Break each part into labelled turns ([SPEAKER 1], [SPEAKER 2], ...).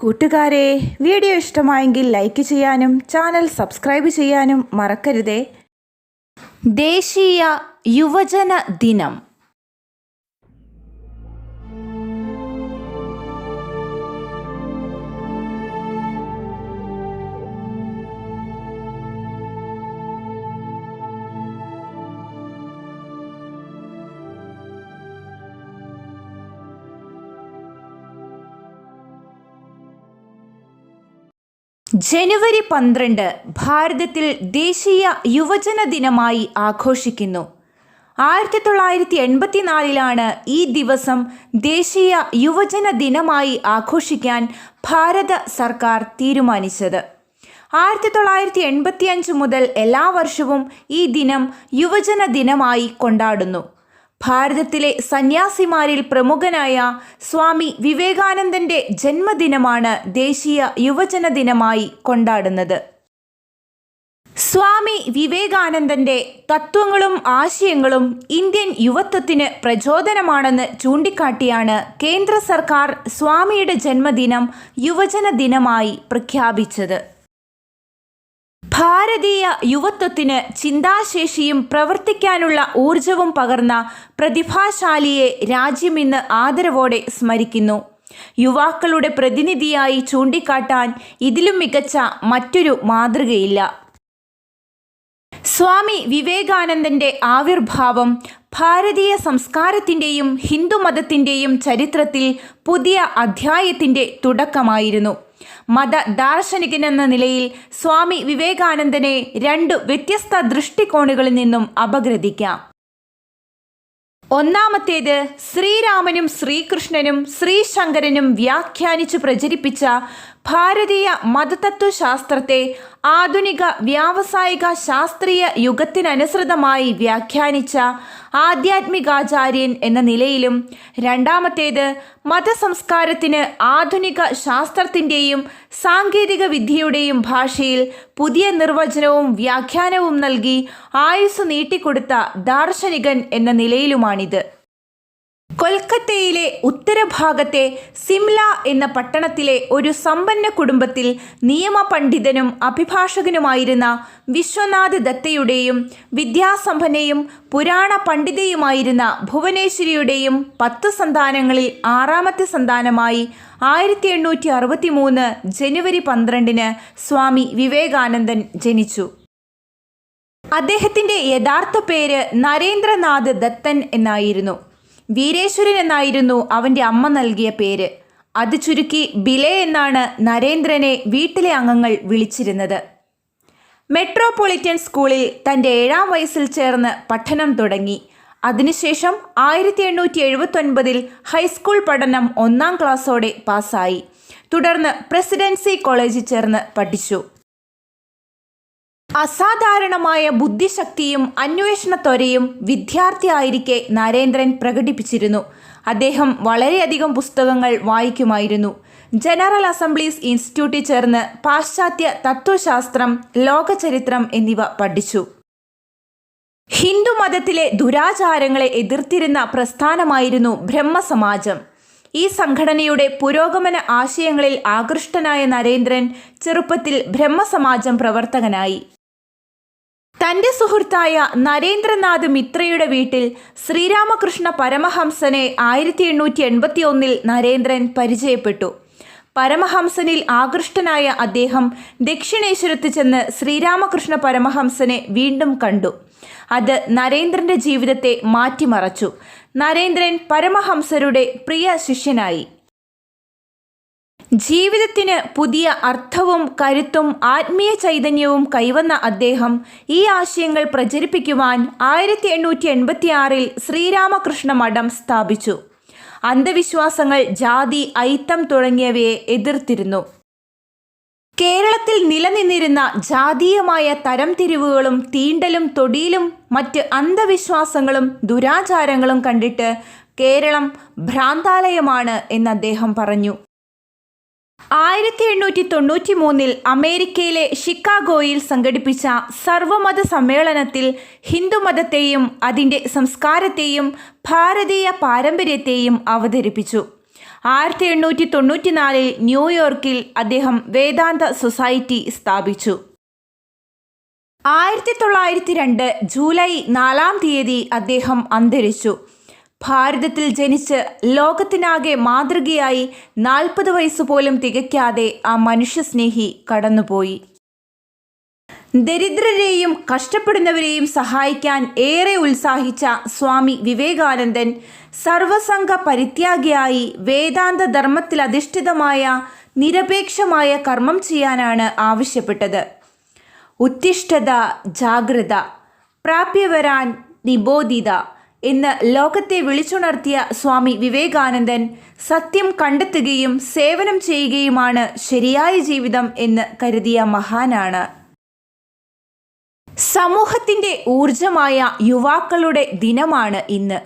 [SPEAKER 1] കൂട്ടുകാരെ വീഡിയോ ഇഷ്ടമായെങ്കിൽ ലൈക്ക് ചെയ്യാനും ചാനൽ സബ്സ്ക്രൈബ് ചെയ്യാനും മറക്കരുതേ. ദേശീയ യുവജന ദിനം. ജനുവരി പന്ത്രണ്ട് ഭാരതത്തിൽ ദേശീയ യുവജന ദിനമായി ആഘോഷിക്കുന്നു. ആയിരത്തി തൊള്ളായിരത്തി എൺപത്തിനാലിലാണ് ഈ ദിവസം ദേശീയ യുവജന ദിനമായി ആഘോഷിക്കാൻ ഭാരത സർക്കാർ തീരുമാനിച്ചത്. ആയിരത്തി തൊള്ളായിരത്തി എൺപത്തിയഞ്ച് മുതൽ എല്ലാ വർഷവും ഈ ദിനം യുവജന ദിനമായി കൊണ്ടാടുന്നു. ഭാരതത്തിലെ സന്യാസിമാരിൽ പ്രമുഖനായ സ്വാമി വിവേകാനന്ദന്റെ ജന്മദിനമാണ് ദേശീയ യുവജന ദിനമായി കൊണ്ടാടുന്നത്. സ്വാമി വിവേകാനന്ദന്റെ തത്വങ്ങളും ആശയങ്ങളും ഇന്ത്യൻ യുവത്വത്തിന് പ്രചോദനമാണെന്ന് ചൂണ്ടിക്കാട്ടിയാണ് കേന്ദ്ര സർക്കാർ സ്വാമിയുടെ ജന്മദിനം യുവജന ദിനമായി പ്രഖ്യാപിച്ചത്. ഭാരതീയ യുവത്വത്തിന് ചിന്താശേഷിയും പ്രവർത്തിക്കാനുള്ള ഊർജവും പകർന്ന പ്രതിഭാശാലിയെ രാജ്യം ഇന്ന് ആദരവോടെ സ്മരിക്കുന്നു. യുവാക്കളുടെ പ്രതിനിധിയായി ചൂണ്ടിക്കാട്ടാൻ ഇതിലും മികച്ച മറ്റൊരു മാതൃകയില്ല. സ്വാമി വിവേകാനന്ദന്റെ ആവിർഭാവം ഭാരതീയ സംസ്കാരത്തിന്റെയും ഹിന്ദുമതത്തിന്റെയും ചരിത്രത്തിൽ പുതിയ അധ്യായത്തിന്റെ തുടക്കമായിരുന്നു. മത ദാർശനികനെന്ന നിലയിൽ സ്വാമി വിവേകാനന്ദനെ രണ്ടു വ്യത്യസ്ത ദൃഷ്ടികോണുകളിൽ നിന്നും അപഗ്രഥിക്കാം. ഒന്നാമത്തേത് ശ്രീരാമനും ശ്രീകൃഷ്ണനും ശ്രീശങ്കരനും വ്യാഖ്യാനിച്ചു പ്രചരിപ്പിച്ച ഭാരതീയ മതതത്വശാസ്ത്രത്തെ ആധുനിക വ്യാവസായിക ശാസ്ത്രീയ യുഗത്തിനനുസൃതമായി വ്യാഖ്യാനിച്ച ആധ്യാത്മികാചാര്യൻ എന്ന നിലയിലും രണ്ടാമത്തേത് മതസംസ്കാരത്തിന് ആധുനിക ശാസ്ത്രത്തിന്റെയും സാങ്കേതിക വിദ്യയുടെയും ഭാഷയിൽ പുതിയ നിർവചനവും വ്യാഖ്യാനവും നൽകി ആയുസ് നീട്ടിക്കൊടുത്ത ദാർശനികൻ എന്ന നിലയിലുമാണിത്. കൊൽക്കത്തയിലെ ഉത്തരഭാഗത്തെ സിംല എന്ന പട്ടണത്തിലെ ഒരു സമ്പന്ന കുടുംബത്തിൽ നിയമപണ്ഡിതനും അഭിഭാഷകനുമായിരുന്ന വിശ്വനാഥ് ദത്തയുടെയും വിദ്യാസമ്പന്നയും പുരാണ പണ്ഡിതയുമായിരുന്ന ഭുവനേശ്വരിയുടെയും പത്ത് സന്താനങ്ങളിൽ ആറാമത്തെ സന്താനമായി ആയിരത്തി എണ്ണൂറ്റി അറുപത്തി മൂന്ന് ജനുവരി പന്ത്രണ്ടിന് സ്വാമി വിവേകാനന്ദൻ ജനിച്ചു. അദ്ദേഹത്തിന്റെ യഥാർത്ഥ പേര് നരേന്ദ്രനാഥ് ദത്തൻ എന്നായിരുന്നു. വീരേശ്വരൻ എന്നായിരുന്നു അവന്റെ അമ്മ നൽകിയ പേര്. അത് ചുരുക്കി ബിലെ എന്നാണ് നരേന്ദ്രനെ വീട്ടിലെ അംഗങ്ങൾ വിളിച്ചിരുന്നത്. മെട്രോപൊളിറ്റൻ സ്കൂളിൽ തന്റെ ഏഴാം വയസ്സിൽ ചേർന്ന് പഠനം തുടങ്ങി. അതിനുശേഷം ആയിരത്തി എണ്ണൂറ്റി എഴുപത്തൊൻപതിൽ ഹൈസ്കൂൾ പഠനം ഒന്നാം ക്ലാസ്സോടെ പാസ്സായി. തുടർന്ന് പ്രസിഡൻസി കോളേജിൽ ചേർന്ന് പഠിച്ചു. അസാധാരണമായ ബുദ്ധിശക്തിയും അന്വേഷണത്വരയും വിദ്യാർത്ഥിയായിരിക്കെ നരേന്ദ്രൻ പ്രകടിപ്പിച്ചിരുന്നു. അദ്ദേഹം വളരെയധികം പുസ്തകങ്ങൾ വായിക്കുമായിരുന്നു. ജനറൽ അസംബ്ലീസ് ഇൻസ്റ്റിറ്റ്യൂട്ടിൽ ചേർന്ന് പാശ്ചാത്യ തത്വശാസ്ത്രം ലോകചരിത്രം എന്നിവ പഠിച്ചു. ഹിന്ദുമതത്തിലെ ദുരാചാരങ്ങളെ എതിർത്തിരുന്ന പ്രസ്ഥാനമായിരുന്നു ബ്രഹ്മസമാജം. ഈ സംഘടനയുടെ പുരോഗമന ആശയങ്ങളിൽ ആകൃഷ്ടനായ നരേന്ദ്രൻ ചെറുപ്പത്തിൽ ബ്രഹ്മസമാജം പ്രവർത്തകനായി. തന്റെ സുഹൃത്തായ നരേന്ദ്രനാഥ് മിത്രയുടെ വീട്ടിൽ ശ്രീരാമകൃഷ്ണ പരമഹംസനെ ആയിരത്തി എണ്ണൂറ്റി എൺപത്തി ഒന്നിൽ നരേന്ദ്രൻ പരിചയപ്പെട്ടു. പരമഹംസനിൽ ആകൃഷ്ടനായ അദ്ദേഹം ദക്ഷിണേശ്വരത്ത് ചെന്ന് ശ്രീരാമകൃഷ്ണ പരമഹംസനെ വീണ്ടും കണ്ടു. അത് നരേന്ദ്രന്റെ ജീവിതത്തെ മാറ്റിമറച്ചു. നരേന്ദ്രൻ പരമഹംസരുടെ പ്രിയ ശിഷ്യനായി. ജീവിതത്തിന് പുതിയ അർത്ഥവും കരുത്തും ആത്മീയ ചൈതന്യവും കൈവന്ന അദ്ദേഹം ഈ ആശയങ്ങൾ പ്രചരിപ്പിക്കുവാൻ ആയിരത്തി എണ്ണൂറ്റി എൺപത്തിയാറിൽ ശ്രീരാമകൃഷ്ണ മഠം സ്ഥാപിച്ചു. അന്ധവിശ്വാസങ്ങൾ ജാതി ഐത്തം തുടങ്ങിയവയെ എതിർത്തിരുന്നു. കേരളത്തിൽ നിലനിന്നിരുന്ന ജാതീയമായ തരംതിരിവുകളും തീണ്ടലും തൊടിയിലും മറ്റ് അന്ധവിശ്വാസങ്ങളും ദുരാചാരങ്ങളും കണ്ടിട്ട് കേരളം ഭ്രാന്താലയമാണ് എന്ന് അദ്ദേഹം പറഞ്ഞു. ആയിരത്തി എണ്ണൂറ്റി തൊണ്ണൂറ്റി മൂന്നിൽ അമേരിക്കയിലെ ഷിക്കാഗോയിൽ സംഘടിപ്പിച്ച സർവമത സമ്മേളനത്തിൽ ഹിന്ദുമതത്തെയും അതിന്റെ സംസ്കാരത്തെയും ഭാരതീയ പാരമ്പര്യത്തെയും അവതരിപ്പിച്ചു. ആയിരത്തി എണ്ണൂറ്റി തൊണ്ണൂറ്റിനാലിൽ ന്യൂയോർക്കിൽ അദ്ദേഹം വേദാന്ത സൊസൈറ്റി സ്ഥാപിച്ചു. ആയിരത്തി തൊള്ളായിരത്തി രണ്ട് ജൂലൈ നാലാം തീയതി അദ്ദേഹം അന്തരിച്ചു. ഭാരതത്തിൽ ജനിച്ച് ലോകത്തിനാകെ മാതൃകയായി നാൽപ്പത് വയസ്സ് പോലും തികയ്ക്കാതെ ആ മനുഷ്യസ്നേഹി കടന്നുപോയി. ദരിദ്രരെയും കഷ്ടപ്പെടുന്നവരെയും സഹായിക്കാൻ ഏറെ ഉത്സാഹിച്ച സ്വാമി വിവേകാനന്ദൻ സർവസംഘ പരിത്യാഗിയായി വേദാന്ത ധർമ്മത്തിൽ അധിഷ്ഠിതമായ നിരപേക്ഷമായ കർമ്മം ചെയ്യാനാണ് ആവശ്യപ്പെട്ടത്. ഉത്തിഷ്ഠത ജാഗ്രത പ്രാപ്യവരാൻ നിബോധിത എന്ന് ലോകത്തെ വിളിച്ചുണർത്തിയ സ്വാമി വിവേകാനന്ദൻ സത്യം കണ്ടെത്തുകയും സേവനം ചെയ്യുകയുമാണ് ശരിയായ ജീവിതം എന്ന് കരുതിയ മഹാനാണ്. സമൂഹത്തിന്റെ ഊർജമായ യുവാക്കളുടെ ദിനമാണ് ഇന്ന്.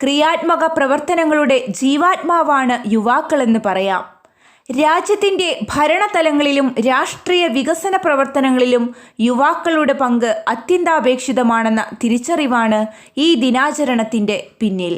[SPEAKER 1] ക്രിയാത്മക പ്രവർത്തനങ്ങളുടെ ജീവാത്മാവാണ് യുവാക്കളെന്ന് പറയാം. രാജ്യത്തിന്റെ ഭരണതലങ്ങളിലും രാഷ്ട്രീയ വികസന പ്രവർത്തനങ്ങളിലും യുവാക്കളുടെ പങ്ക് അത്യന്താപേക്ഷിതമാണെന്ന തിരിച്ചറിവാണ് ഈ ദിനാചരണത്തിന്റെ പിന്നിൽ.